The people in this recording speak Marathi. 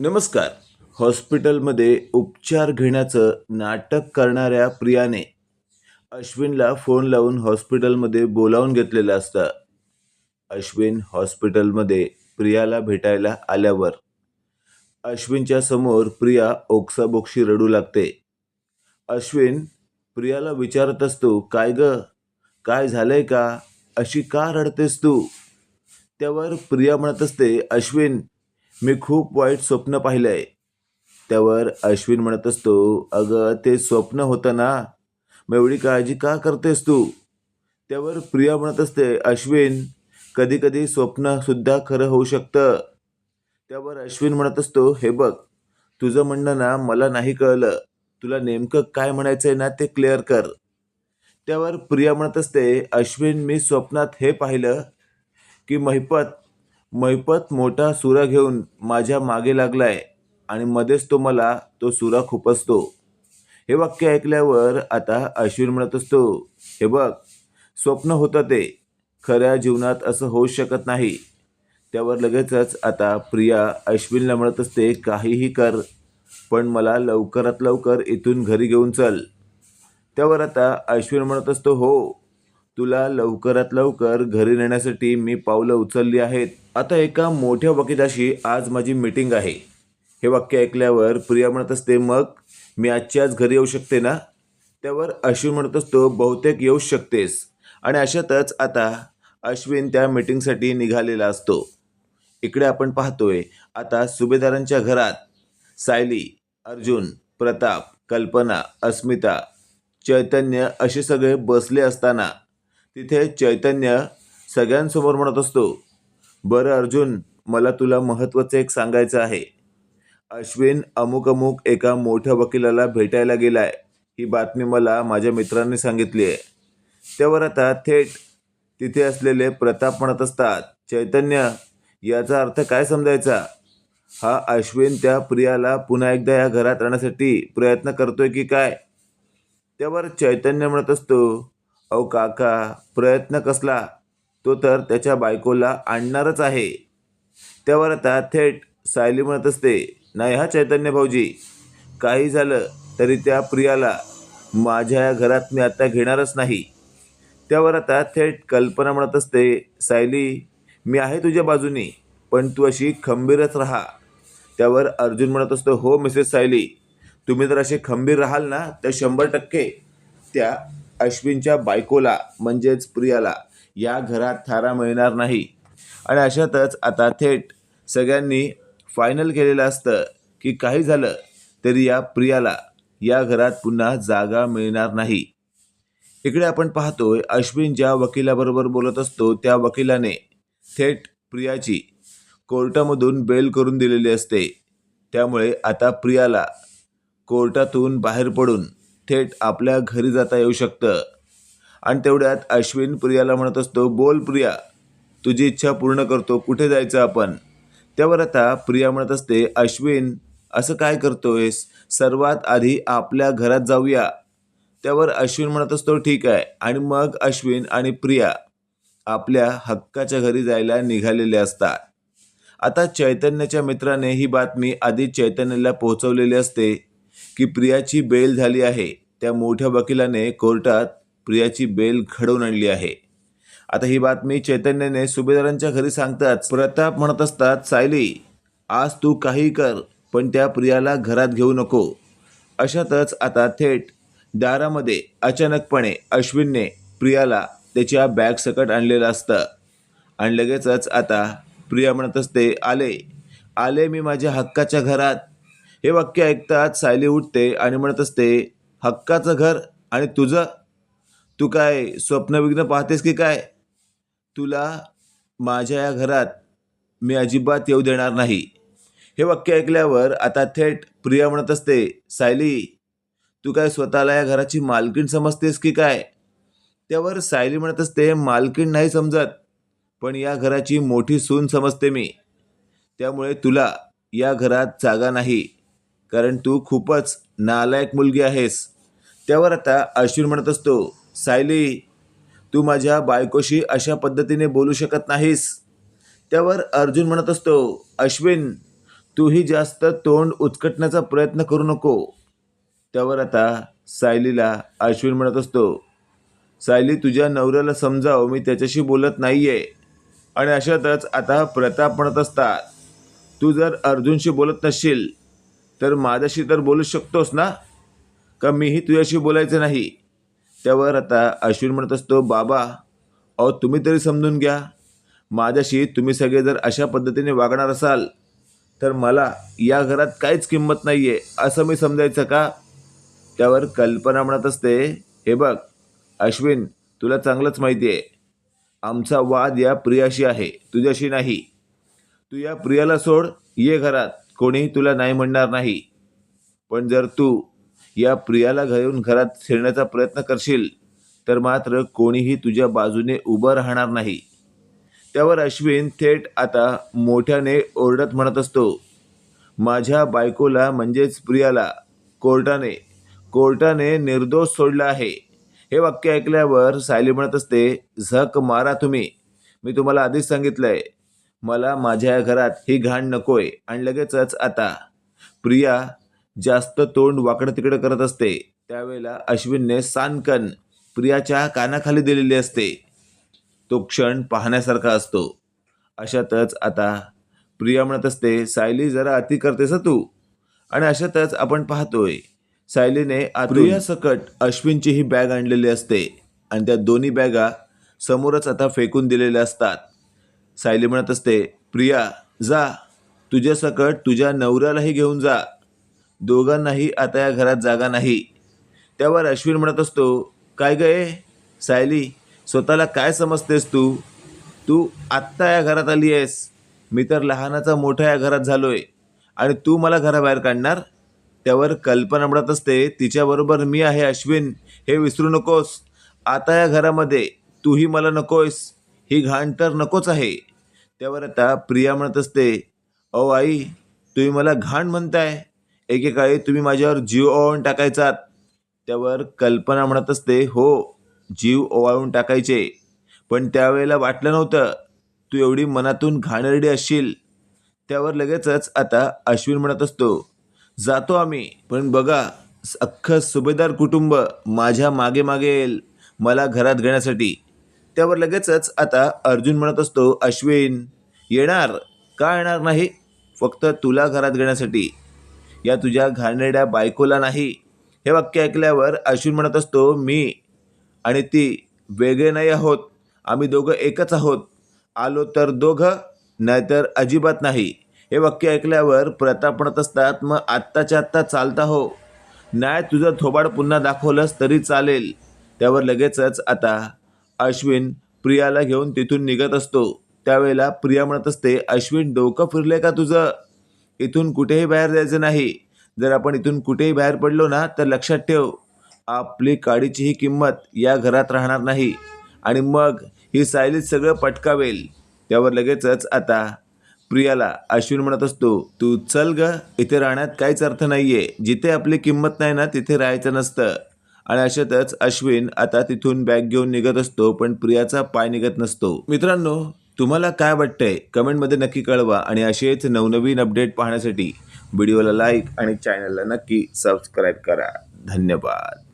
नमस्कार. हॉस्पिटलमध्ये उपचार घेण्याचं नाटक करणाऱ्या प्रियाने अश्विनला फोन लावून हॉस्पिटलमध्ये बोलावून घेतलेलं असतं. अश्विन हॉस्पिटलमध्ये प्रियाला भेटायला आल्यावर अश्विनच्या समोर प्रिया ओक्साबोक्शी रडू लागते. अश्विन प्रियाला विचारत असतो काय ग? काय झालंय का? अशी का रडतेस तू? त्यावर प्रिया म्हणत असते अश्विन मी खूप वाईट स्वप्न पाहिलं आहे त्यावर अश्विन म्हणत असतो अगं ते स्वप्न होतं ना? मग एवढी काळजी का करतेस तू? त्यावर प्रिया म्हणत असते अश्विन कधी कधी स्वप्नसुद्धा खरं होऊ शकतं. त्यावर अश्विन म्हणत असतो हे बघ तुझं म्हणणं ना मला नाही कळलं. तुला नेमकं काय म्हणायचं आहे ना ते क्लिअर कर. त्यावर प्रिया म्हणत असते अश्विन मी स्वप्नात हे पाहिलं की महिपत मैपत मोठा सुरा घेऊन माझ्या मागे लागलाय आणि मध्येच तो मला तो सुरा खुपसतो हे वाक्य ऐकल्यावर आता अश्विन म्हणत असतो हे बघ स्वप्न होतं ते. खऱ्या जीवनात असं होऊ शकत नाही. त्यावर लगेचच आता प्रिया अश्विनला म्हणत असते काहीही कर पण मला लवकरात लवकर इथून घरी घेऊन चल. त्यावर आता अश्विन म्हणत असतो हो तुला लवकरात लवकर घरी नेण्यासाठी मी पावलं उचलली आहेत. आता एका मोठ्या वकिलाशी आज माझी मीटिंग आहे. हे वाक्य ऐकल्यावर प्रिया म्हणत असते मग मी आजची आज घरी येऊ शकते ना? त्यावर अश्विन म्हणत असतो बहुतेक येऊ शकतेस. आणि अशातच आता अश्विन त्या मीटिंगसाठी निघालेला असतो. इकडे आपण पाहतोय आता सुभेदारांच्या घरात सायली अर्जुन प्रताप कल्पना अस्मिता चैतन्य असे सगळे बसले असताना तिथे चैतन्य सगळ्यांसमोर म्हणत असतो बरं अर्जुन मला तुला महत्त्वाचं एक सांगायचं आहे. अश्विन अमुक अमुक एका मोठ्या वकिलाला भेटायला गेलाय. ही बातमी मला माझ्या मित्रांनी सांगितली आहे. त्यावर आता थेट तिथे असलेले प्रताप म्हणत असतात चैतन्य याचा अर्थ काय समजायचा? हा अश्विन त्या प्रियाला पुन्हा एकदा या घरात आणण्यासाठी प्रयत्न करतोय की काय? त्यावर चैतन्य म्हणत असतो अहो काका प्रयत्न कसला? तो तर त्याच्या बायकोला आणणारच आहे. त्यावर आता थेट सायली म्हणत असते नाही हा चैतन्य भाऊजी. काही झालं तरी त्या प्रियाला माझ्या या घरात मी आता घेणारच नाही. त्यावर आता थेट कल्पना म्हणत असते सायली मी आहे तुझ्या बाजूनी पण तू अशी खंबीरच राहा. त्यावर अर्जुन म्हणत असतो हो मिसेस सायली तुम्ही जर असे खंबीर राहाल ना तर शंभर टक्के त्या अश्विनच्या बायकोला म्हणजेच प्रियाला या घरात थारा मिळणार नाही. आणि अशातच आता थेट सगळ्यांनी फायनल केलेलं असतं की काही झालं तरी या प्रियाला या घरात पुन्हा जागा मिळणार नाही. इकडे आपण पाहतोय अश्विन ज्या वकिलाबरोबर बोलत असतो त्या वकिलाने थेट प्रियाची कोर्टामधून बेल करून दिलेली असते. त्यामुळे आता प्रियाला कोर्टातून बाहेर पडून थेट आपल्या घरी जाता येऊ शकतं. आणि तेवढ्यात अश्विन प्रियाला म्हणत असतो बोल प्रिया तुझी इच्छा पूर्ण करतो कुठे जायचं आपण? त्यावर आता प्रिया म्हणत असते अश्विन असं काय करतोयस? सर्वात आधी आपल्या घरात जाऊया. त्यावर अश्विन म्हणत असतो ठीक आहे. आणि मग अश्विन आणि प्रिया आपल्या हक्काच्या घरी जायला निघालेले असतात. आता चैतन्याच्या मित्राने ही बातमी आधी चैतन्याला पोहोचवलेली असते. की प्रियाची बेल झाली आहे. त्या मोठ्या वकिलाने कोर्टात प्रियाची बेल घडवून आणली आहे. आता ही बातमी चैतन्याने सुभेदारांच्या घरी सांगताच प्रताप म्हणत असतात सायली आज तू काही कर पण त्या प्रियाला घरात घेऊ नको. अशातच आता थेट दारामध्ये अचानकपणे अश्विनने प्रियाला त्याच्या बॅगसकट आणलेलं असतं. आणि लगेचच आता प्रिया म्हणत असते आले आले मी माझ्या हक्काच्या घरात. हे वाक्य ऐकताच सायली उठते आणि म्हणत असते हक्काचं घर आणि तुझं? तू काय स्वप्नविघ्न पाहतेस की काय? तुला माझ्या या घरात मी अजिबात येऊ देणार नाही. हे वाक्य ऐकल्यावर आता थेट प्रिया म्हणत असते सायली तू काय स्वतःला या घराची मालकीण समजतेस की काय? त्यावर सायली म्हणत असते मालकीण नाही समजत पण या घराची मोठी सून समजते मी. त्यामुळे तुला या घरात जागा नाही. कारण तू खूपच नालायक मुलगी आहेस. त्यावर आता अश्विन म्हणत असतो सायली तू माझ्या बायकोशी अशा पद्धतीने बोलू शकत नाहीस. त्यावर अर्जुन म्हणत असतो अश्विन तूही जास्त तोंड उचकटण्याचा प्रयत्न करू नको. त्यावर आता सायलीला अश्विन म्हणत असतो सायली तुझ्या नवऱ्याला समजाव मी त्याच्याशी बोलत नाही आहे आणि अशातच आता प्रताप म्हणत असतात तू जर अर्जुनशी बोलत नसशील तर माझ्याशी तर बोलू शकतोस ना? का मीही तुझ्याशी बोलायचं नाही? त्यावर आता अश्विन म्हणत असतो बाबा अहो तुम्ही तरी समजून घ्या. माझ्याशी तुम्ही सगळे जर अशा पद्धतीने वागणार असाल तर मला या घरात काहीच किंमत नाही आहे असं मी समजायचं का? त्यावर कल्पना म्हणत असते हे बघ अश्विन तुला चांगलंच माहिती आहे आमचा वाद या प्रियाशी आहे तुझ्याशी नाही. तू या प्रियाला सोड ये घरात. कोणीही तुला नाही म्हणणार नाही. पण जर तू या प्रियाला घेऊन घरात शिरण्याचा प्रयत्न करशील तर मात्र कोणीही तुझ्या बाजूने उभं राहणार नाही. त्यावर अश्विन थेट आता मोठ्याने ओरडत म्हणत असतो माझ्या बायकोला म्हणजेच प्रियाला कोर्टाने कोर्टाने निर्दोष सोडला आहे. हे वाक्य ऐकल्यावर सायली म्हणत असते झक मारा तुम्ही. मी तुम्हाला आधीच सांगितलं आहे मला माझ्या घरात ही घाण नकोय. आणि लगेचच आता. प्रिया जास्त तोंड वाकडं तिकडं करत असते. त्यावेळेला अश्विनने सानकन प्रियाच्या कानाखाली दिलेली असते. तो क्षण पाहण्यासारखा असतो. अशातच आता प्रिया म्हणत असते सायली जरा अति करतेस तू. आणि अशातच आपण पाहतोय सायलीने प्रिया सकट अश्विनची ही बॅग आणलेली असते. आणि त्या दोन्ही बॅगा समोरच आता फेकून दिलेल्या असतात. सायली म्हणत असते प्रिया जा. तुझ्यासकट तुझ्या नवऱ्यालाही घेऊन जा. दोघांनाही आता या घरात जागा नाही. त्यावर अश्विन म्हणत असतो काय गय सायली स्वतःला काय समजतेस तू? तू आत्ता या घरात आली आहेस. मी तर लहानाचा मोठा या घरात झालोय. आणि तू मला घराबाहेर काढणार? त्यावर कल्पना म्हणत असते तिच्याबरोबर मी आहे अश्विन. हे विसरू नकोस. आता या घरामध्ये तूही मला नकोयस. ही घाण तर नकोच आहे. त्यावर आता प्रिया म्हणत असते अहो आई तुम्ही मला घाण म्हणताय. एकेकाळी तुम्ही माझ्यावर जीव ओवाळून टाकायचात. त्यावर कल्पना म्हणत असते हो जीव ओवाळून टाकायचे. पण त्यावेळेला वाटलं नव्हतं तू एवढी मनातून घाणेरडी असशील. त्यावर लगेचच आता अश्विन म्हणत असतो जातो आम्ही पण बघा अख्खं सुभेदार कुटुंब माझ्या मागे मागे येईल मला घरात घेण्यासाठी. त्यावर लगेचच आता अर्जुन म्हणत असतो अश्विन येणार का येणार नाही? फक्त तुला घरात घेण्यासाठी. या तुझ्या घाणेरड्या बायकोला नाही. हे वाक्य ऐकल्यावर अश्विन म्हणत असतो मी आणि ती वेगळे नाही आहोत. आम्ही दोघं एकच आहोत. आलो तर दोघं नाहीतर अजिबात नाही. हे वाक्य ऐकल्यावर प्रताप म्हणत असतात मग आत्ताच्या आत्ता चालता हो. नाही तुझं थोबाड पुन्हा दाखवलंस तरी चालेल. त्यावर लगेचच आता अश्विन प्रियाला घेऊन तिथून निघत असतो. त्यावेळेला प्रिया म्हणत असते अश्विन डोकं फिरलंय का तुझं? इथून कुठेही बाहेर जायचं नाही. जर आपण इथून कुठेही बाहेर पडलो ना तर लक्षात ठेव आपली काडीचीही किंमत या घरात राहणार नाही. आणि मग ही सायली सगळं पटकावेल. त्यावर लगेचच आता प्रियाला अश्विन म्हणत असतो तू चल ग इथे राहण्यात काहीच अर्थ नाहीये. जिथे आपली किंमत नाही ना तिथे राहायचं नसतं. आणि अशातच अश्विन आता तिथून बॅग घेऊन निघत असतो पण प्रियाचा पाय निघत नसतो. मित्रांनो तुम्हाला काय वाटतंय? कमेंटमध्ये नक्की कळवा आणि असेच नवनवीन अपडेट पाहण्यासाठी व्हिडिओला लाईक आणि चॅनलला नक्की सबस्क्राईब करा. धन्यवाद.